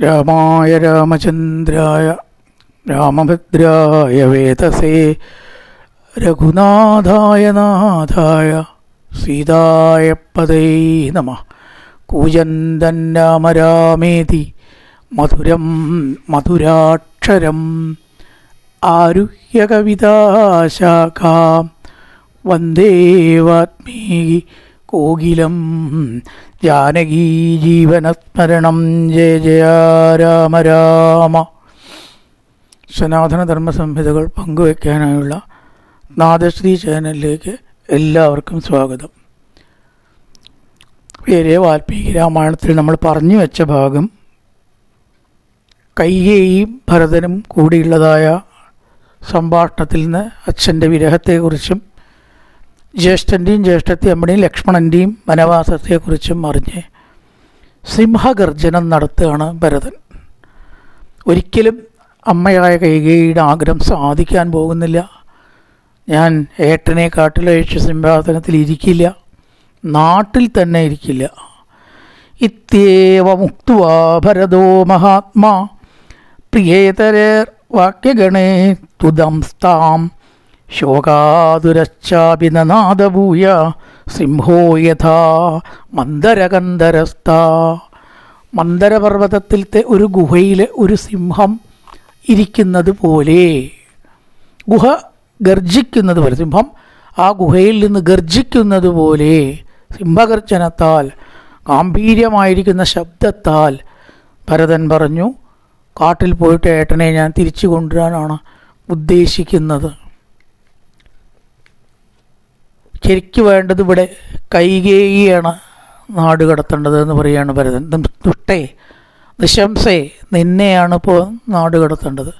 രാമായ രാമചന്ദ്രായ രാമഭദ്രായ വേതസേ രഘുനാഥായ നാഥായ സീതായ പദൈ നമ കൂജന്തൻ രാമ രാമേതി മധുരം മധുരാക്ഷരം ആരുഹ്യ കവിതാശാഖാം വന്ദേ വാത്മീകി കോകിലം. ജാനകീ ജീവനസ്മരണം. ജയ ജയ രാമ രാമ. സനാതന ധർമ്മ സംഹിതകൾ പങ്കുവയ്ക്കാനായുള്ള നാദശ്രീ ചാനലിലേക്ക് എല്ലാവർക്കും സ്വാഗതം. പേരെ വാൽമീകി രാമായണത്തിൽ നമ്മൾ പറഞ്ഞു വെച്ച ഭാഗം കയ്യേയും ഭരതനും കൂടിയുള്ളതായ സംഭാഷണത്തിൽ നിന്ന് അച്ഛന്റെ വിരഹത്തെക്കുറിച്ചും ജ്യേഷ്ഠന്റെയും ജ്യേഷ്ഠത്തി അമ്മണിയും ലക്ഷ്മണന്റെയും വനവാസത്തെക്കുറിച്ചും അറിഞ്ഞ് സിംഹഗർജനം നടത്തുകയാണ് ഭരതൻ. ഒരിക്കലും അമ്മയായ കൈകേയിയുടെ ആഗ്രഹം സാധിക്കാൻ പോകുന്നില്ല. ഞാൻ ഏട്ടനെ കാട്ടിലഴിച്ച് സിംഹാസനത്തിൽ ഇരിക്കില്ല. നാട്ടിൽ തന്നെ ഇരിക്കില്ല. ഇത്യേവ മുക്വാ ഭരതോ മഹാത്മാ. പ്രിയേതരർ വാക്യഗണേ തുദംസ്താം. ശോകാതുരശ്ചാപിനാദഭൂയ സിംഹോ യഥാ മന്ദരകന്ധരസ്ഥ മന്ദരപർവതത്തിലത്തെ ഒരു ഗുഹയിലെ ഒരു സിംഹം ഇരിക്കുന്നത് പോലെ. ഗുഹ ഗർജിക്കുന്നത് പോലെ. സിംഹം ആ ഗുഹയിൽ നിന്ന് ഗർജിക്കുന്നത് പോലെ സിംഹഗർജനത്താൽ ഗാംഭീര്യമായിരിക്കുന്ന ശബ്ദത്താൽ ഭരതൻ പറഞ്ഞു കാട്ടിൽ പോയിട്ട് ഏട്ടനെ ഞാൻ തിരിച്ചു കൊണ്ടുവരാനാണ് ഉദ്ദേശിക്കുന്നത്. ശരിക്കു വേണ്ടത് ഇവിടെ കൈകേയിയാണ് നാട് കടത്തേണ്ടത് എന്ന് പറയുകയാണ് ഭരതൻ. ദുഷ്ടേ നിശംസേ നിന്നെയാണ് ഇപ്പോൾ നാട് കടത്തേണ്ടത്.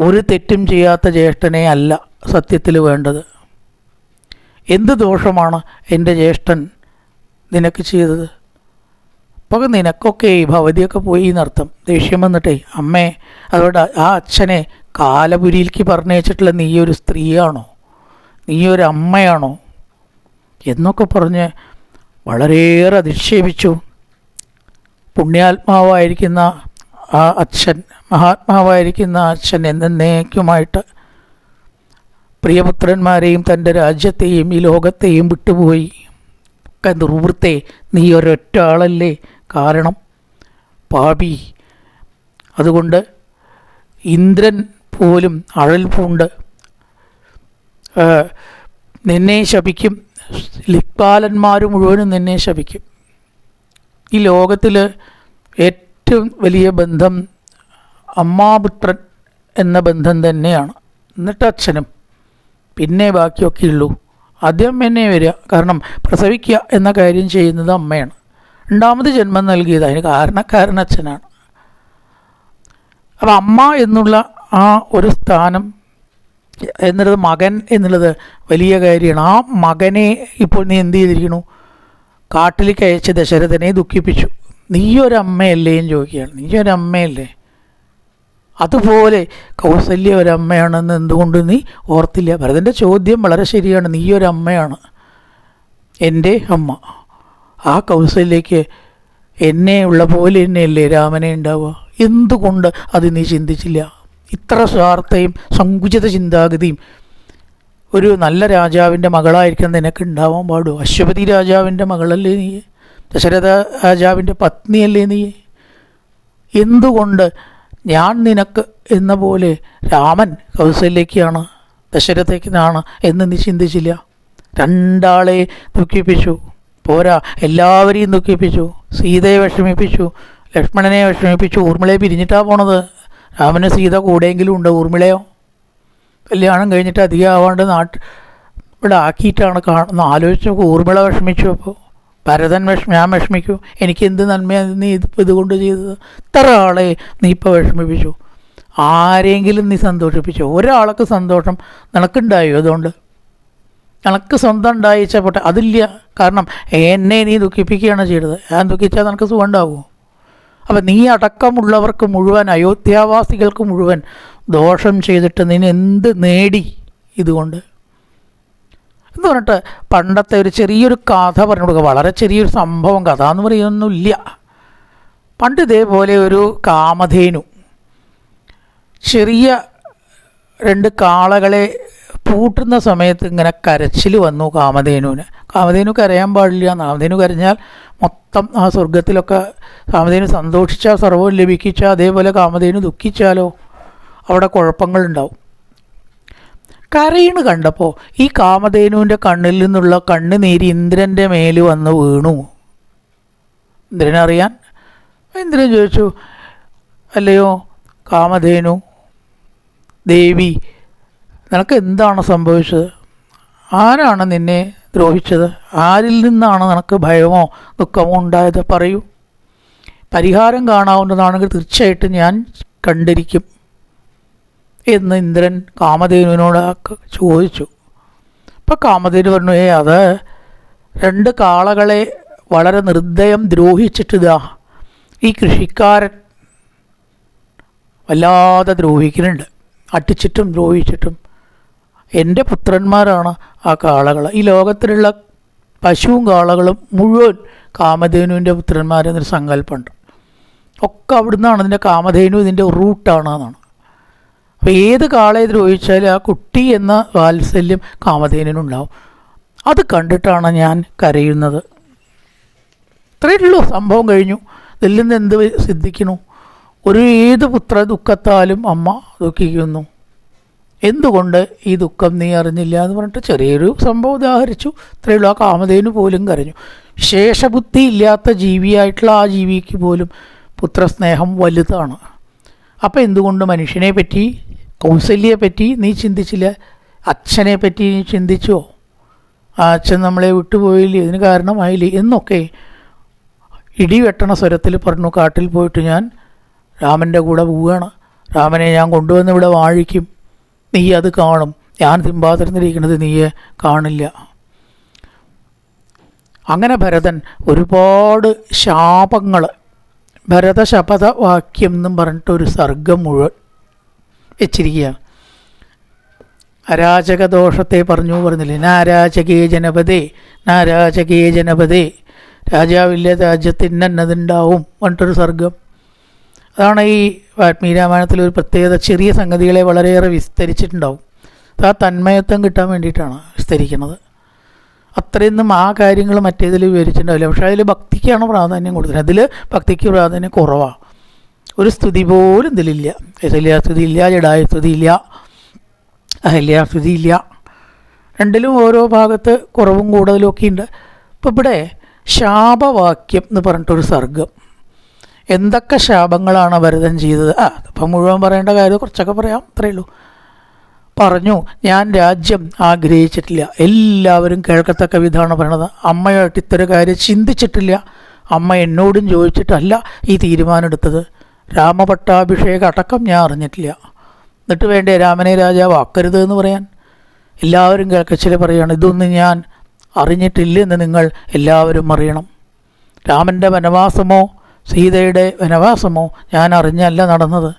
ഒരു തെറ്റും ചെയ്യാത്ത ജ്യേഷ്ഠനെ അല്ല സത്യത്തിൽ വേണ്ടത്. എന്ത് ദോഷമാണ് എന്റെ ജ്യേഷ്ഠൻ നിനക്ക് ചെയ്തത്? അപ്പോൾ നിനക്കൊക്കെ ഈ ഭവതിയൊക്കെ പോയി എന്നർത്ഥം. ദേഷ്യം വന്നിട്ടേ അമ്മേ അതുകൊണ്ട് ആ അച്ഛനെ കാലപുരിയിലേക്ക് പറഞ്ഞയച്ചിട്ടുള്ള നീയൊരു സ്ത്രീയാണോ? നീയൊരു അമ്മയാണോ? എന്നൊക്കെ പറഞ്ഞ് വളരെയേറെ അധിക്ഷേപിച്ചു പുണ്യാത്മാവായിരിക്കുന്ന ആ അച്ഛൻ മഹാത്മാവായിരിക്കുന്ന അച്ഛൻ എന്നേക്കുമായിട്ട് പ്രിയപുത്രന്മാരെയും തന്റെ രാജ്യത്തെയും ഈ ലോകത്തെയും വിട്ടുപോയി. ദുർവൃത്തെ നീ ഒരൊറ്റ ആളല്ലേ കാരണം പാപി. അതുകൊണ്ട് ഇന്ദ്രൻ പോലും അഴൽ പൂണ്ട് നിന്നെ ശപിക്കും. ലിക്പാലന്മാർ മുഴുവനും നിന്നെ ശപിക്കും. ഈ ലോകത്തിൽ ഏറ്റവും വലിയ ബന്ധം അമ്മാപുത്രൻ എന്ന ബന്ധം തന്നെയാണ്. എന്നിട്ട് അച്ഛനും പിന്നെ ബാക്കിയൊക്കെ ഉള്ളൂ. ആദ്യം എന്നെ വരിക. കാരണം പ്രസവിക്കുക എന്ന കാര്യം ചെയ്യുന്നത് അമ്മയാണ്. രണ്ടാമത് ജന്മം നൽകിയത്. അതിന് കാരണക്കാരൻ അച്ഛനാണ്. അപ്പം അമ്മ എന്നുള്ള ആ ഒരു സ്ഥാനം എന്നുള്ളത് മകൻ എന്നുള്ളത് വലിയ കാര്യമാണ്. ആ മകനെ ഇപ്പോൾ നീ എന്ത് ചെയ്തിരിക്കണു കാട്ടിലേക്ക് അയച്ച ദശരഥനെ ദുഃഖിപ്പിച്ചു. നീയൊരമ്മയല്ലേ എന്ന് ചോദിക്കുകയാണ്. നീയൊരമ്മയല്ലേ? അതുപോലെ കൗസല്യ ഒരമ്മയാണെന്ന് എന്തുകൊണ്ട് നീ ഓർത്തില്ല? ഭരതന്റെ ചോദ്യം വളരെ ശരിയാണ്. നീയൊരമ്മയാണ് എന്റെ അമ്മ. ആ കൗസല്യയ്ക്ക് എന്നെ ഉള്ള പോലെ തന്നെയല്ലേ രാമനെ ഉണ്ടാവുക? എന്തുകൊണ്ട് അത് നീ ചിന്തിച്ചില്ല? ഇത്ര സ്വാർത്ഥയും സങ്കുചിത ചിന്താഗതിയും. ഒരു നല്ല രാജാവിന്റെ മകളായിരിക്കാൻ നിനക്ക് ഉണ്ടാവാൻ പാടുമോ അശ്വപതി രാജാവിന്റെ മകളല്ലേ നീ? ദശരഥ രാജാവിന്റെ പത്നിയല്ലേ നീ? എന്തുകൊണ്ട് ഞാൻ നിനക്ക് എന്ന പോലെ രാമൻ കൗസല്യക്കാണ് ദശരഥയ്ക്കാണ് എന്ന് നീ ചിന്തിച്ചില്ല? രണ്ടാളെ ദുഃഖിപ്പിച്ചു. പോരാ എല്ലാവരെയും ദുഃഖിപ്പിച്ചു. സീതയെ വിഷമിപ്പിച്ചു. ലക്ഷ്മണനെ വിഷമിപ്പിച്ചു. ഊർമിളയെ പിരിഞ്ഞിട്ടാണ് പോണത്. രാമന് സീത കൂടെയെങ്കിലും ഉണ്ട് ഊർമിളയോ? കല്യാണം കഴിഞ്ഞിട്ട് അധികം ആവാണ്ട് നാട്ട് ഇവിടെ ആക്കിയിട്ടാണ് കാണുന്നത്. ആലോചിച്ച് നോക്കും ഊർമിള വിഷമിച്ചു അപ്പോൾ ഭരതൻ വിഷമി ഞാൻ വിഷമിക്കൂ. എനിക്ക് എന്ത് നന്മയാണ് നീ ഇതിപ്പോൾ ഇതുകൊണ്ട് ചെയ്തത്? ഇത്ര ആളെ നീ ഇപ്പോൾ വിഷമിപ്പിച്ചു. ആരെങ്കിലും നീ സന്തോഷിപ്പിച്ചു? ഒരാൾക്ക് സന്തോഷം നിനക്കുണ്ടായോ അതുകൊണ്ട്? നിനക്ക് സ്വന്തം ഉണ്ടായിച്ചപ്പോട്ടെ അതില്ല. കാരണം എന്നെ നീ ദുഃഖിപ്പിക്കുകയാണ് ചെയ്തത്. ഞാൻ ദുഃഖിച്ചാൽ നിനക്ക് സുഖം ഉണ്ടാവുമോ? അപ്പം നീ അടക്കമുള്ളവർക്ക് മുഴുവൻ അയോധ്യാവാസികൾക്ക് മുഴുവൻ ദോഷം ചെയ്തിട്ട് നീ എന്ത് നേടി ഇതുകൊണ്ട്? എന്ന് പറഞ്ഞിട്ട് പണ്ടത്തെ ഒരു ചെറിയൊരു കഥ പറഞ്ഞു കൊടുക്കുക. വളരെ ചെറിയൊരു സംഭവം കഥ എന്ന് പറയുന്നൊന്നുമില്ല. പണ്ട് ഇതേപോലെ ഒരു കാമധേനു. ചെറിയ രണ്ട് കാളകളെ പൂട്ടുന്ന സമയത്ത് ഇങ്ങനെ കരച്ചിൽ വന്നു കാമധേനുവിന്. കാമധേനു കരയാൻ പാടില്ല. കാമധേനു കരഞ്ഞാൽ മൊത്തം ആ സ്വർഗത്തിലൊക്കെ കാമധേനു സന്തോഷിച്ചാൽ സർവവും ലഭിക്കിച്ചാൽ അതേപോലെ കാമധേനു ദുഃഖിച്ചാലോ അവിടെ കുഴപ്പങ്ങളുണ്ടാവും. കരയിണ് കണ്ടപ്പോൾ ഈ കാമധേനുവിന്റെ കണ്ണിൽ നിന്നുള്ള കണ്ണുനീര് ഇന്ദ്രന്റെ മേൽ വന്ന് വീണു. ഇന്ദ്രനറിയാൻ? ഇന്ദ്രൻ ചോദിച്ചു അല്ലയോ കാമധേനു ദേവി നിനക്ക് എന്താണ് സംഭവിച്ചത്? ആരാണ് നിന്നെ ദ്രോഹിച്ചത്? ആരിൽ നിന്നാണ് നിനക്ക് ഭയമോ ദുഃഖമോ ഉണ്ടായത്? പറയൂ. പരിഹാരം കാണാവുന്നതാണെങ്കിൽ തീർച്ചയായിട്ടും ഞാൻ കണ്ടിരിക്കും എന്ന് ഇന്ദ്രൻ കാമധേനുവിനോട് ചോദിച്ചു. അപ്പം കാമധേനു പറഞ്ഞു ഏ അത് രണ്ട് കാളകളെ വളരെ നിർദ്ദയം ദ്രോഹിച്ചിട്ടിതാ. ഈ കൃഷിക്കാരൻ വല്ലാതെ ദ്രോഹിക്കുന്നുണ്ട്. അട്ടിച്ചിട്ടും ദ്രോഹിച്ചിട്ടും എന്റെ പുത്രന്മാരാണ് ആ കാളകൾ. ഈ ലോകത്തിലുള്ള പശുവും കാളകളും മുഴുവൻ കാമധേനുവിന്റെ പുത്രന്മാരെന്നൊരു സങ്കല്പമുണ്ട്. ഒക്കെ അവിടുന്നാണ് ഇതിന്റെ കാമധേനു ഇതിന്റെ റൂട്ടാണ് എന്നാണ് അപ്പോൾ ഏത് കാളയെ ദ്രോഹിച്ചാലും ആ കുട്ടി എന്ന വാത്സല്യം കാമധേനുണ്ടാവും അത് കണ്ടിട്ടാണ് ഞാൻ കരയുന്നത്. ഇത്രയേ ഉള്ളൂ. സംഭവം കഴിഞ്ഞു. ഇതിൽ നിന്ന് എന്ത് സിദ്ധിക്കണു ഒരു ഏത് പുത്ര ദുഃഖത്താലും അമ്മ ദുഃഖിക്കുന്നു. എന്തുകൊണ്ട് ഈ ദുഃഖം നീ അറിഞ്ഞില്ല എന്ന് പറഞ്ഞിട്ട് ചെറിയൊരു സംഭവം ഉദാഹരിച്ചു. ഇത്രയുള്ള ആ പോലും കരഞ്ഞു. ശേഷബുദ്ധി ഇല്ലാത്ത ജീവിയായിട്ടുള്ള ആ ജീവിക്ക് പോലും പുത്രസ്നേഹം വലുതാണ്. അപ്പോൾ എന്തുകൊണ്ട് മനുഷ്യനെ പറ്റി കൗസല്യെ പറ്റി നീ ചിന്തിച്ചില്ല? അച്ഛനെ പറ്റി നീ ചിന്തിച്ചോ? ആ അച്ഛൻ നമ്മളെ വിട്ടുപോയില്ലേ? ഇതിന് കാരണമായില്ലേ? എന്നൊക്കെ ഇടിവെട്ടണ സ്വരത്തിൽ പറഞ്ഞു. കാട്ടിൽ പോയിട്ട് ഞാൻ രാമന്റെ കൂടെ പോവുകയാണ്. രാമനെ ഞാൻ കൊണ്ടുവന്ന് ഇവിടെ വാഴിക്കും. നീ അത് കാണും. ഞാൻ സിംഹാസനത്തിലിരിക്കുന്നത് നീയെ കാണില്ല. അങ്ങനെ ഭരതൻ ഒരുപാട് ശാപങ്ങൾ ഭരതശപഥവാക്യം ശപഥ വാക്യം എന്നും പറഞ്ഞിട്ട് ഒരു സർഗം മുഴുവൻ വെച്ചിരിക്കുകയാണ്. അരാജക ദോഷത്തെ പറഞ്ഞു പറഞ്ഞില്ലേ? നാരാജകേ ജനപതേ നാരാജകേ ജനപതേ രാജാവില്ല രാജ്യത്തിനന്നതുണ്ടാവും പറഞ്ഞിട്ടൊരു സർഗം. അതാണ് ഈ വാൽമീകി രാമായണത്തിൽ ഒരു പ്രത്യേകത ചെറിയ സംഗതികളെ വളരെയേറെ വിസ്തരിച്ചിട്ടുണ്ടാവും. അത് ആ തന്മയത്വം കിട്ടാൻ വേണ്ടിയിട്ടാണ് വിസ്തരിക്കുന്നത്. അത്രയൊന്നും ആ കാര്യങ്ങൾ മറ്റേതിൽ വിവരിച്ചിട്ടുണ്ടാവില്ല. പക്ഷേ അതിൽ ഭക്തിക്കാണ് പ്രാധാന്യം കൊടുക്കുന്നത് അതിൽ ഭക്തിക്ക് പ്രാധാന്യം കുറവാണ് ഒരു സ്തുതി പോലും ഇതിലില്ല കൈസല്യാസ്തുതി ഇല്ല ജഡായസ്തുതി ഇല്ല അഹല്യാസ്തുതി ഇല്ല. രണ്ടിലും ഓരോ ഭാഗത്ത് കുറവും കൂടുതലും ഒക്കെ ഉണ്ട് ഇപ്പോൾ ഇവിടെ ശാപവാക്യം എന്ന് പറഞ്ഞിട്ടൊരു സർഗം എന്തൊക്കെ ശാപങ്ങളാണ് ഭരതൻ ചെയ്തത്? ആ അപ്പം മുഴുവൻ പറയേണ്ട കാര്യം കുറച്ചൊക്കെ പറയാം. അത്രയേ ഉള്ളൂ. പറഞ്ഞു ഞാൻ രാജ്യം ആഗ്രഹിച്ചിട്ടില്ല. എല്ലാവരും കേൾക്കത്തക്ക വിധമാണ് പറയണത്. അമ്മയായിട്ട് ഇത്തരം കാര്യം ചിന്തിച്ചിട്ടില്ല. അമ്മ എന്നോടും ചോദിച്ചിട്ടല്ല ഈ തീരുമാനം എടുത്തത് രാമപട്ടാഭിഷേക അടക്കം ഞാൻ അറിഞ്ഞിട്ടില്ല. എന്നിട്ട് വേണ്ടേ രാമനെ രാജാവ് ആക്കരുത് എന്ന് പറയാൻ? എല്ലാവരും കേൾക്കച്ചിൽ പറയുകയാണ് ഇതൊന്നും ഞാൻ അറിഞ്ഞിട്ടില്ല എന്ന് നിങ്ങൾ എല്ലാവരും അറിയണം. രാമന്റെ വനവാസമോ സീതയുടെ വനവാസമോ ഞാൻ അറിഞ്ഞല്ല നടന്നത്.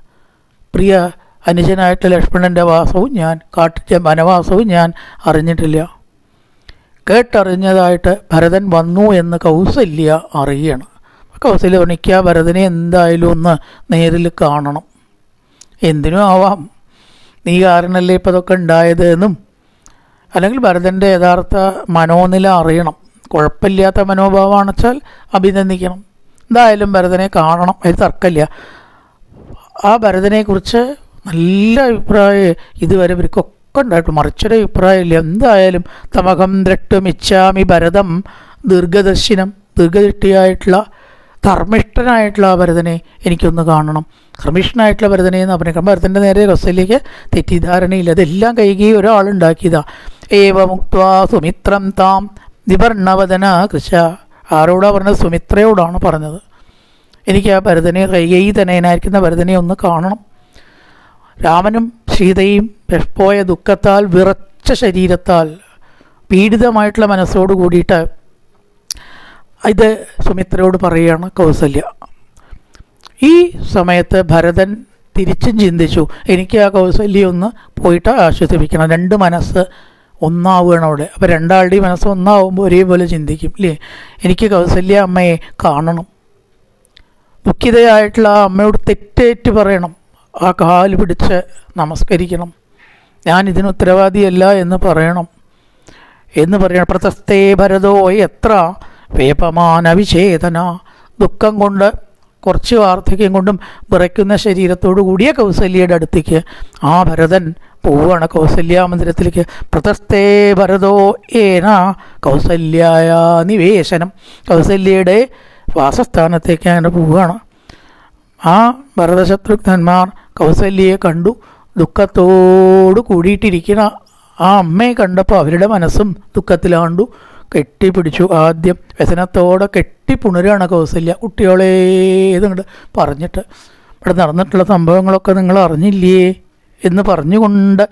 പ്രിയ അനുജനായിട്ട് ലക്ഷ്മണന്റെ വാസവും ഞാൻ കാട്ടിച്ച വനവാസവും ഞാൻ അറിഞ്ഞിട്ടില്ല. കേട്ടറിഞ്ഞതായിട്ട് ഭരതൻ വന്നു എന്ന് കൗസല്യ അറിയണം. കൗസല്യ പണിക്ക ഭരതനെ എന്തായാലും ഒന്ന് നേരിൽ കാണണം. എന്തിനും ആവാം. നീ കാരണല്ലേ ഇപ്പം അതൊക്കെ ഉണ്ടായത് എന്നും. അല്ലെങ്കിൽ ഭരതന്റെ യഥാർത്ഥ മനോനില അറിയണം. കുഴപ്പമില്ലാത്ത മനോഭാവമാണെച്ചാൽ അഭിനന്ദിക്കണം. എന്തായാലും ഭരതനെ കാണണം അതിൽ തർക്കമില്ല. ആ ഭരതനെക്കുറിച്ച് നല്ല അഭിപ്രായം ഇതുവരെ ഇവർക്കൊക്കെ ഉണ്ടായിട്ട് മറിച്ചൊരു അഭിപ്രായമില്ല. എന്തായാലും തമകം ദ്രട്ടും ഇച്ഛാമി ഭരതം ദീർഘദർശനം ദീർഘദൃഷ്ടിയായിട്ടുള്ള ധർമ്മിഷ്ഠനായിട്ടുള്ള ആ ഭരതനെ എനിക്കൊന്ന് കാണണം. ധർമ്മിഷ്ഠനായിട്ടുള്ള ഭരതനെ എന്ന് പറഞ്ഞു ഭരതന്റെ നേരെ കൗസല്യക്ക് തെറ്റിദ്ധാരണയില്ല. അതെല്ലാം കൈകി ഒരാളുണ്ടാക്കിയതാ. ഏവമുക്വാ സുമിത്രം താം നിവർണവദന കൃശ. ആരോടാ പറഞ്ഞത്? സുമിത്രയോടാണ് പറഞ്ഞത്. എനിക്ക് ആ ഭരതനെ കൈകൈ തനയനായിരിക്കുന്ന ഭരതനെ ഒന്ന് കാണണം. രാമനും സീതയും പോയ ദുഃഖത്താൽ വിറച്ച ശരീരത്താൽ പീഡിതമായിട്ടുള്ള മനസ്സോട് കൂടിയിട്ട് ഇത് സുമിത്രയോട് പറയുകയാണ് കൗസല്യ. ഈ സമയത്ത് ഭരതൻ തിരിച്ചും ചിന്തിച്ചു എനിക്ക് ആ കൗസല്യ ഒന്ന് പോയിട്ട് ആശ്വസിപ്പിക്കണം. രണ്ട് മനസ്സ് ഒന്നാവുകയാണ് അവിടെ. അപ്പോൾ രണ്ടാളുടെയും മനസ്സ് ഒന്നാവുമ്പോൾ ഒരേപോലെ ചിന്തിക്കും ഇല്ലേ? എനിക്ക് കൗസല്യ അമ്മയെ കാണണം. ദുഃഖിതയായിട്ടുള്ള ആ അമ്മയോട് തെറ്റേറ്റ് പറയണം. ആ കാൽ പിടിച്ച് നമസ്കരിക്കണം. ഞാൻ ഇതിന് ഉത്തരവാദിയല്ല എന്ന് പറയണം. എന്ന് പറയണം. പ്രശസ്തേ ഭരതോ എത്ര വേപമാനവിചേതന ദുഃഖം കൊണ്ട് കുറച്ച് വാർദ്ധക്യം കൊണ്ടും വിറയ്ക്കുന്ന ശരീരത്തോടു കൂടിയ കൗസല്യയുടെ അടുത്തേക്ക് ആ ഭരതൻ പോവുകയാണ്. കൗസല്യ മന്ദിരത്തിലേക്ക്. പ്രതസ്ഥേ ഭരതോ ഏന കൗസല്യായ നിവേശനം. കൗസല്യയുടെ വാസസ്ഥാനത്തേക്ക് അങ്ങനെ പോവുകയാണ്. ആ ഭരതശത്രുഘ്നന്മാർ കൗസല്യയെ കണ്ടു. ദുഃഖത്തോട് കൂടിയിട്ടിരിക്കുന്ന ആ അമ്മയെ കണ്ടപ്പോൾ അവരുടെ മനസ്സും ദുഃഖത്തിലാണ്ടു. കെട്ടിപ്പിടിച്ചു ആദ്യം. വ്യസനത്തോടെ കെട്ടിപ്പുണരാണ് കൗസല്യ. കുട്ടികളെ ഇതുണ്ട് പറഞ്ഞിട്ട് ഇവിടെ നടന്നിട്ടുള്ള സംഭവങ്ങളൊക്കെ നിങ്ങൾ അറിഞ്ഞില്ലേ എന്ന് പറഞ്ഞുകൊണ്ട്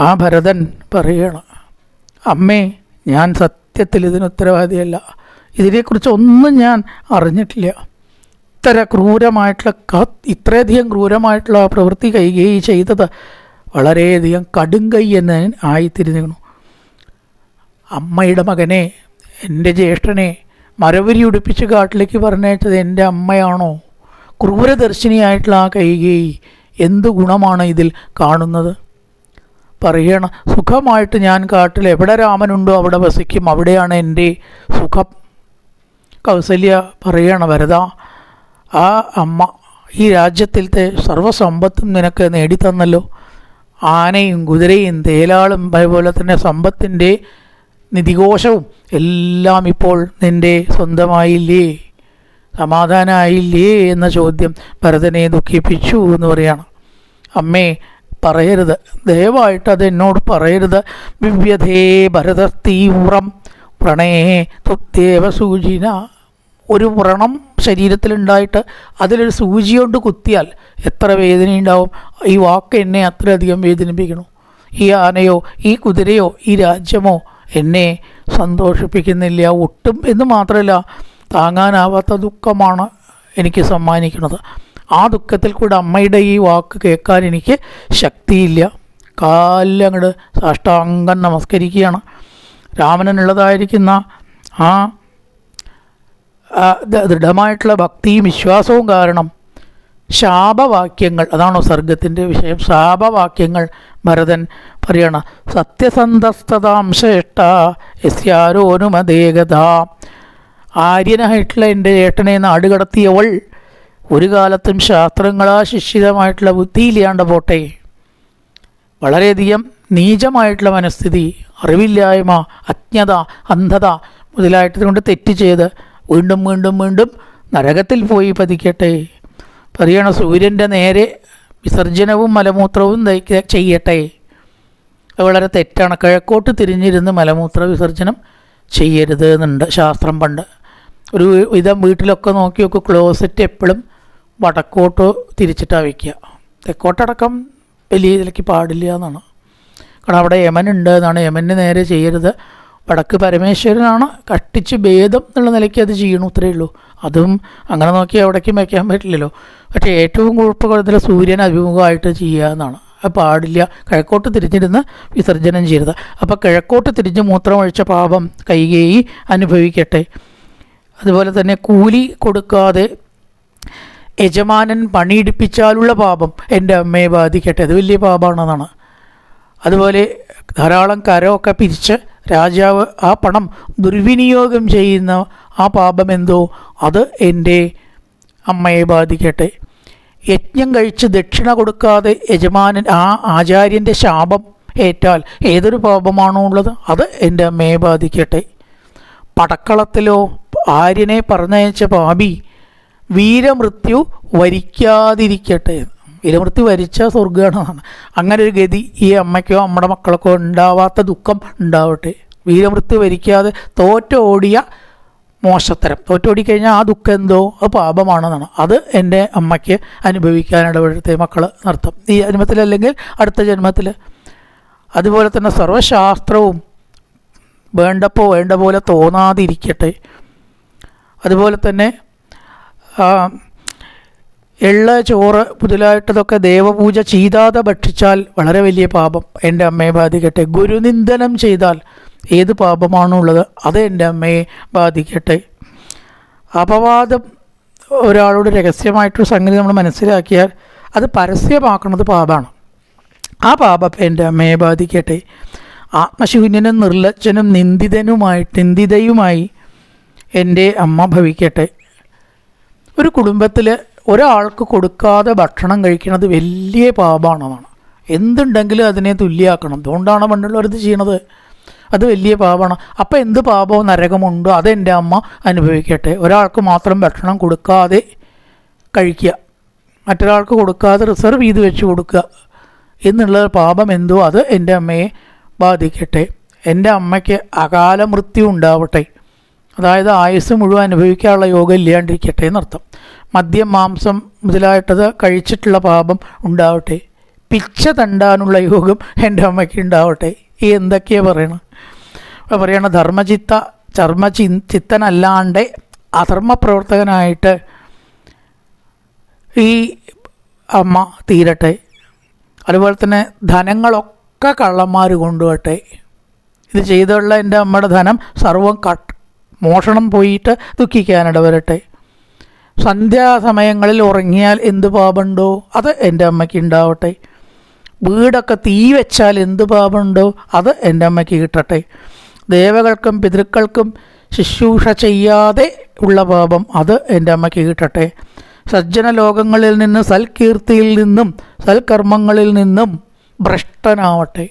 ആ ഭരതൻ പറയുകയാണ് അമ്മേ ഞാൻ സത്യത്തിൽ ഇതിന് ഉത്തരവാദിയല്ല. ഇതിനെക്കുറിച്ച് ഒന്നും ഞാൻ അറിഞ്ഞിട്ടില്ല. ഇത്ര ക്രൂരമായിട്ടുള്ള ഇത്രയധികം ക്രൂരമായിട്ടുള്ള ആ പ്രവൃത്തി കൈകൈ ചെയ്തത് വളരെയധികം കടുങ്കൈ എന്ന് ആയിത്തിരിഞ്ഞു അമ്മയുടെ മകനെ എന്റെ ജ്യേഷ്ഠനെ മരവരി ഉടുപ്പിച്ച് കാട്ടിലേക്ക് പറഞ്ഞയച്ചത് എന്റെ അമ്മയാണോ? ക്രൂരദർശിനിയായിട്ടുള്ള ആ കൈകേയി എന്ത് ഗുണമാണ് ഇതിൽ കാണുന്നത്? പറയണം സുഖമായിട്ട് ഞാൻ കാട്ടിൽ എവിടെ രാമനുണ്ടോ അവിടെ വസിക്കും അവിടെയാണ് എന്റെ സുഖം. കൗസല്യ പറയണ വരത ആ അമ്മ ഈ രാജ്യത്തിലത്തെ സർവസമ്പത്തും നിനക്ക് നേടിത്തന്നല്ലോ. ആനയും കുതിരയും തേലാളും അതുപോലെ തന്നെ സമ്പത്തിന്റെ നിധികോശവും എല്ലാം ഇപ്പോൾ നിന്റെ സ്വന്തമായില്ലേ? സമാധാനമായില്ലേ എന്ന ചോദ്യം ഭരതനെ ദുഃഖിപ്പിച്ചു എന്ന് പറയാണ്. അമ്മേ പറയരുത്. ദയവായിട്ട് അത് എന്നോട് പറയരുത്. വിവ്യധേ ഭരത തീവ്രം. പ്രണയേ തുദ്ദേവ സൂചിന. ഒരു വ്രണം ശരീരത്തിലുണ്ടായിട്ട് അതിലൊരു സൂചി കൊണ്ട് കുത്തിയാൽ എത്ര വേദനയുണ്ടാവും? ഈ വാക്ക് എന്നെ അത്രയധികം വേദനിപ്പിക്കണം ഈ ആനയോ ഈ കുതിരയോ ഈ രാജ്യമോ എന്നെ സന്തോഷിപ്പിക്കുന്നില്ല ഒട്ടും എന്ന് മാത്രമല്ല താങ്ങാനാവാത്ത ദുഃഖമാണ് എനിക്ക് സമ്മാനിക്കുന്നത്. ആ ദുഃഖത്തിൽ കൂടെ അമ്മയുടെ ഈ വാക്ക് കേൾക്കാൻ എനിക്ക് ശക്തിയില്ല. കാലങ്ങട് സാഷ്ടാംഗം നമസ്കരിക്കുകയാണ്. രാമനുള്ളതായിരിക്കുന്ന ആ ദൃഢമായിട്ടുള്ള ഭക്തിയും വിശ്വാസവും കാരണം ശാപവാക്യങ്ങൾ അതാണോ സർഗത്തിന്റെ വിഷയം ശാപവാക്യങ്ങൾ ഭരതൻ പറയണ സത്യസന്ധസ്തതാം ശ്രേഷ്ഠ യസ്യാരോനുമതേകഥ ആര്യനായിട്ടുള്ള എന്റെ ഏട്ടനെ നാടുകടത്തിയവൾ ഒരു കാലത്തും ശാസ്ത്രങ്ങളാ ശിക്ഷിതമായിട്ടുള്ള ബുദ്ധിയില്ലാണ്ട് പോട്ടെ. വളരെയധികം നീചമായിട്ടുള്ള മനസ്ഥിതി അറിവില്ലായ്മ അജ്ഞത അന്ധത മുതലായിട്ട് കൊണ്ട് തെറ്റ് ചെയ്ത് വീണ്ടും വീണ്ടും വീണ്ടും നരകത്തിൽ പോയി പതിക്കട്ടെ. പറയണ സൂര്യന്റെ നേരെ വിസർജനവും മലമൂത്രവും ചെയ്യട്ടെ. അത് വളരെ തെറ്റാണ്. കിഴക്കോട്ട് തിരിഞ്ഞിരുന്ന് മലമൂത്ര വിസർജനം ചെയ്യരുത് എന്നുണ്ട് ശാസ്ത്രം പണ്ട്. ഒരു വിധം വീട്ടിലൊക്കെ നോക്കി നോക്കും ക്ലോസറ്റ് എപ്പോഴും വടക്കോട്ട് തിരിച്ചിട്ടാണ് വയ്ക്കുക തെക്കോട്ടടക്കം വലിയ ഇതിലേക്ക് പാടില്ല എന്നാണ്. കാരണം അവിടെ യമൻ ഉണ്ട് എന്നാണ്. യമന് നേരെ ചെയ്യരുത്. വടക്ക് പരമേശ്വരനാണ്. കട്ടിച്ച് ഭേദം എന്നുള്ള നിലയ്ക്ക് അത് ചെയ്യണു ഇത്രയേ ഉള്ളൂ. അതും അങ്ങനെ നോക്കി എവിടേക്കും വയ്ക്കാൻ പറ്റില്ലല്ലോ. പക്ഷേ ഏറ്റവും കുഴപ്പക്കുറത്തിൽ സൂര്യൻ അഭിമുഖമായിട്ട് ചെയ്യുക എന്നാണ്. പാടില്ല. കിഴക്കോട്ട് തിരിഞ്ഞിരുന്ന് വിസർജനം ചെയ്യരുത്. അപ്പോൾ കിഴക്കോട്ട് തിരിഞ്ഞ് മൂത്രമൊഴിച്ച പാപം കൈകേയി അനുഭവിക്കട്ടെ. അതുപോലെ തന്നെ കൂലി കൊടുക്കാതെ യജമാനൻ പണിയെടുപ്പിച്ചാലുള്ള പാപം എന്റെ അമ്മയെ ബാധിക്കട്ടെ. അത് വലിയ പാപമാണെന്നാണ് അതുപോലെ ധാരാളം കരമൊക്കെ പിരിച്ച് രാജാവ് ആ പണം ദുർവിനിയോഗം ചെയ്യുന്ന ആ പാപം എന്തോ അത് എന്റെ അമ്മയെ ബാധിക്കട്ടെ. യജ്ഞം കഴിച്ച് ദക്ഷിണ കൊടുക്കാതെ യജമാനൻ ആ ആചാര്യന്റെ ശാപം ഏറ്റാൽ ഏതൊരു പാപമാണോ ഉള്ളത് അത് എന്റെ അമ്മയെ ബാധിക്കട്ടെ. പടക്കളത്തിലോ ആര്യനെ പറഞ്ഞയച്ച പാപി വീരമൃത്യു വരിക്കാതിരിക്കട്ടെ വീരമൃത്യു വരിച്ച സ്വർഗമാണെന്നാണ് അങ്ങനെ ഒരു ഗതി ഈ അമ്മയ്ക്കോ നമ്മുടെ മക്കൾക്കോ ഉണ്ടാവാത്ത ദുഃഖം ഉണ്ടാവട്ടെ. വീരമൃത്യു വരിക്കാതെ തോറ്റോടിയ മോശത്തരം. തോറ്റോടിക്കഴിഞ്ഞാൽ ആ ദുഃഖം എന്തോ? അത് പാപമാണെന്നാണ്. അത് എന്റെ അമ്മയ്ക്ക് അനുഭവിക്കാനിടപെടുത്തെ മക്കൾ നർത്തം ഈ ജന്മത്തിൽ അല്ലെങ്കിൽ അടുത്ത ജന്മത്തിൽ അതുപോലെ തന്നെ സർവശാസ്ത്രവും വേണ്ടപ്പോൾ വേണ്ട പോലെ തോന്നാതിരിക്കട്ടെ. അതുപോലെ തന്നെ എള്ള ചോറ് മുതലായിട്ടതൊക്കെ ദേവപൂജ ചെയ്താതെ ഭക്ഷിച്ചാൽ വളരെ വലിയ പാപം. എന്റെ അമ്മയെ ബാധിക്കട്ടെ. ഗുരുനിന്ദനം ചെയ്താൽ ഏത് പാപമാണുള്ളത് അത് എന്റെ അമ്മയെ ബാധിക്കട്ടെ. അപവാദം ഒരാളോട് രഹസ്യമായിട്ടൊരു സംഗതി നമ്മൾ മനസ്സിലാക്കിയാൽ അത് പരസ്യമാക്കുന്നത് പാപമാണ്. ആ പാപം എന്റെ അമ്മയെ ബാധിക്കട്ടെ. ആത്മശൂന്യനും നിർലജ്ജനും നിന്ദിതനുമായിട്ട് നിന്ദിതയുമായി എന്റെ അമ്മ ഭവിക്കട്ടെ. ഒരു കുടുംബത്തിൽ ഒരാൾക്ക് കൊടുക്കാതെ ഭക്ഷണം കഴിക്കുന്നത് വലിയ പാപമാണെന്നാണ് എന്തുണ്ടെങ്കിലും അതിനെ തുല്യാക്കണം. അതുകൊണ്ടാണ് പണ്ടുള്ളവരത് ചെയ്യണത്. അത് വലിയ പാപമാണ് അപ്പോൾ എന്ത് പാപവും നരകമുണ്ടോ. അതെന്റെ അമ്മ അനുഭവിക്കട്ടെ. ഒരാൾക്ക് മാത്രം ഭക്ഷണം കൊടുക്കാതെ കഴിക്കുക. മറ്റൊരാൾക്ക് കൊടുക്കാതെ റിസർവ് ചെയ്ത് വെച്ച് കൊടുക്കുക എന്നുള്ള പാപം എന്തോ അത് എന്റെ അമ്മയെ ബാധിക്കട്ടെ. എന്റെ അമ്മയ്ക്ക് അകാല മൃത്യു ഉണ്ടാവട്ടെ. അതായത് ആയുസ് മുഴുവൻ അനുഭവിക്കാനുള്ള യോഗം ഇല്ലാണ്ടിരിക്കട്ടെ എന്നർത്ഥം. മദ്യം മാംസം മുതലായിട്ടത് കഴിച്ചിട്ടുള്ള പാപം ഉണ്ടാവട്ടെ. പിച്ച തണ്ടാനുള്ള യോഗം എന്റെ അമ്മയ്ക്ക് ഉണ്ടാവട്ടെ. ഈ എന്തൊക്കെയാണ് പറയണം? അപ്പോൾ പറയണ ധർമ്മചിത്ത ചർമ്മ ചി ചിത്തനല്ലാണ്ട് അധർമ്മ പ്രവർത്തകനായിട്ട് ഈ അമ്മ തീരട്ടെ. അതുപോലെ തന്നെ ധനങ്ങളൊക്കെ കള്ളന്മാർ കൊണ്ടുപോട്ടെ ഇത് ചെയ്തുള്ള എന്റെ അമ്മയുടെ ധനം സർവം കട്ട് മോഷണം പോയിട്ട് ദുഃഖിക്കാനിട വരട്ടെ സന്ധ്യാസമയങ്ങളിൽ ഉറങ്ങിയാൽ എന്ത് പാപമുണ്ടോ അത് എന്റെ അമ്മയ്ക്ക് ഉണ്ടാവട്ടെ. വീടൊക്കെ തീ വെച്ചാൽ എന്ത് പാപമുണ്ടോ അത് എന്റെ അമ്മയ്ക്ക് കിട്ടട്ടെ. ദേവകൾക്കും പിതൃക്കൾക്കും ശുശ്രൂഷ ചെയ്യാതെ ഉള്ള പാപം അത് എന്റെ അമ്മയ്ക്ക് കിട്ടട്ടെ. സജ്ജന ലോകങ്ങളിൽ നിന്ന് സൽകീർത്തിയിൽ നിന്നും സൽക്കർമ്മങ്ങളിൽ നിന്നും ഭ്രഷ്ടനാവട്ടെ.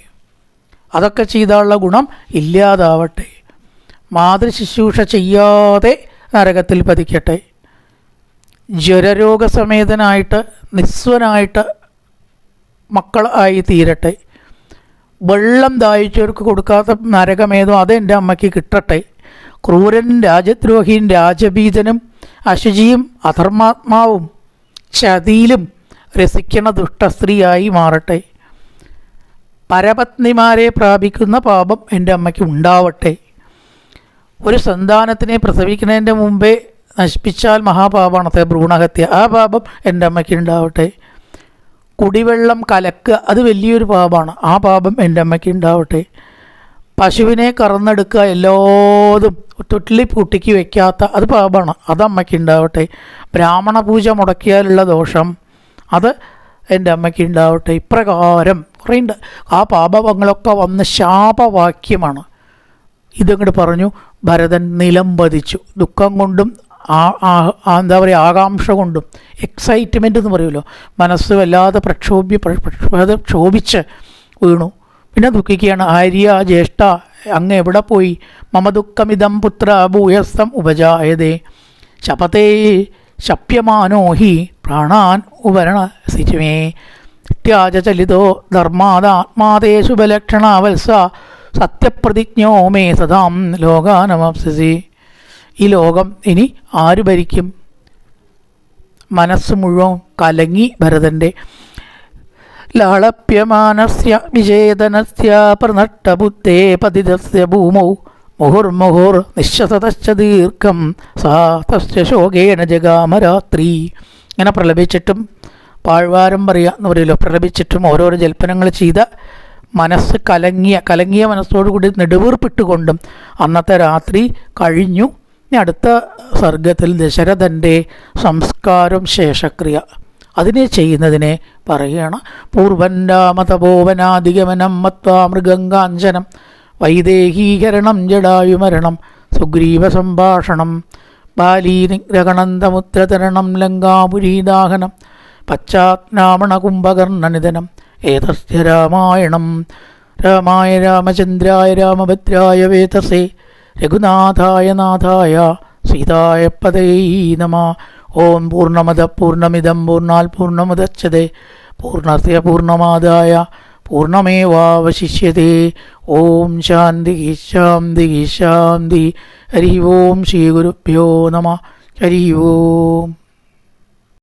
അതൊക്കെ ചെയ്താലുള്ള ഗുണം ഇല്ലാതാവട്ടെ. മാതൃ ശുശ്രൂഷ ചെയ്യാതെ നരകത്തിൽ പതിക്കട്ടെ. ജ്വരരോഗസമേതനായിട്ട് നിസ്വനായിട്ട് മക്കൾ ആയി തീരട്ടെ. വെള്ളം ദാഹിച്ചവർക്ക് കൊടുക്കാത്ത നരകമേതോ അതെന്റെ അമ്മയ്ക്ക് കിട്ടട്ടെ. ക്രൂരൻ രാജദ്രോഹിയും രാജബീജനും അശുചിയും അധർമാത്മാവും ചതിയിലും രസിക്കണ ദുഷ്ടസ്ത്രീയായി മാറട്ടെ. പരപത്നിമാരെ പ്രാപിക്കുന്ന പാപം എന്റെ അമ്മയ്ക്ക് ഉണ്ടാവട്ടെ. ഒരു സന്താനത്തിനെ പ്രസവിക്കുന്നതിന്റെ മുമ്പേ നശിപ്പിച്ചാൽ മഹാപാപമാണത്തെ ഭ്രൂണഹത്യ. ആ പാപം എന്റെ അമ്മയ്ക്ക് ഉണ്ടാവട്ടെ. കുടിവെള്ളം കലക്കുക അത് വലിയൊരു പാപമാണ് ആ പാപം എന്റെ അമ്മയ്ക്ക് ഉണ്ടാവട്ടെ. പശുവിനെ കറന്നെടുക്കുക എല്ലാതും തൊട്ടിലി കുട്ടിക്ക് വയ്ക്കാത്ത അത് പാപമാണ് അത് അമ്മയ്ക്ക് ഉണ്ടാവട്ടെ. ബ്രാഹ്മണ പൂജ മുടക്കിയാലുള്ള ദോഷം അത് എന്റെ അമ്മയ്ക്ക് ഉണ്ടാവട്ടെ. ഇപ്രകാരം കുറേണ്ട് ആ പാപങ്ങളൊക്കെ വന്ന് ശാപവാക്യമാണ്. ഇതങ്ങോട്ട് പറഞ്ഞു ഭരതൻ നിലം പതിച്ചു. ദുഃഖം കൊണ്ടും എന്താ പറയുക ആകാംക്ഷ കൊണ്ടും എക്സൈറ്റ്മെന്റ് എന്ന് പറയുമല്ലോ. മനസ്സ് വല്ലാതെ പ്രക്ഷോഭ്യ പ്ര- പ്രക്ഷോഭ ക്ഷോഭിച്ച് വീണു. പിന്നെ ദുഃഖിക്കുകയാണ് ആര്യ ജ്യേഷ്ഠ അങ്ങ് എവിടെ പോയി? മമ ദുഃഖമിതം പുത്ര ഭൂയസ്ഥം ഉപജായതേ. ശപതേ ശപ്യമാനോ ഹി പ്രാണാൻ ഉപരണ ഇത്യാചലിതോ ധർമാതാത്മാതേ ശുഭലക്ഷണാവത്സ വത്സ സത്യപ്രതിജ്ഞോ മേ സദാം ലോകാനമപ്സി ഈ ലോകം ഇനി ആര് ഭരിക്കും? മനസ്സ് മുഴുവൻ കലങ്ങി ഭരതന്റെ ലാളപ്യമാനസ്യ വിചേതനസ്യ പ്രനഷ്ടബുദ്ധേ പതിതസ്യ ഭൂമൗ. മുഹുർമുഹുർ നിശ്വസതശ്ച ദീർഘം സാ തസ്യ ജഗാമ ജഗാമരാത്രി. ഇങ്ങനെ പ്രലപിച്ചിട്ടും പാഴ്വാരം പറയുക എന്ന് പറയുമല്ലോ പ്രലപിച്ചിട്ടും ഓരോരോ ജൽപ്പനങ്ങൾ ചെയ്ത മനസ്സ് കലങ്ങിയ കലങ്ങിയ മനസ്സോടുകൂടി നെടുവീർപ്പിട്ടുകൊണ്ടും അന്നത്തെ രാത്രി കഴിഞ്ഞു. ഇനി അടുത്ത സർഗത്തിൽ ദശരഥന്റെ സംസ്കാരം ശേഷക്രിയ. അതിനെ ചെയ്യുന്നതിനെ പറയുകയാണ്. പൂർവൻ രാമതപോവനാധിഗമനം മത്വാ മൃഗങ്കാഞ്ചനം വൈദേഹീകരണം ജടായുമരണം. സുഗ്രീവസംഭാഷണം ബാലീനിഗ്രഹണന്തമുദ്രതരണം ലങ്കാപുരീദാഹനം. പശ്ചാത്നാമണ കുംഭകർണനിധനം ഏതസ്യ രാമായണം. രാമായ രാമചന്ദ്രായ രാമഭദ്രായ വേതസേ. രഘുനാഥായ നാഥായ സീതായ പതൈ നമ. ഓം പൂർണമത പൂർണമിതം പൂർണാൽ പൂർണമുദച്ഛതേ പൂർണസ്യ പൂർണമാദായ പൂർണമേവാവശിഷ്യത്തെ ഓം ശാന്തി ശാന്തി ശാന്തി. ഹരി ഓം ശ്രീ ഗുരുഭ്യോ നമ. ഹരി ഓം.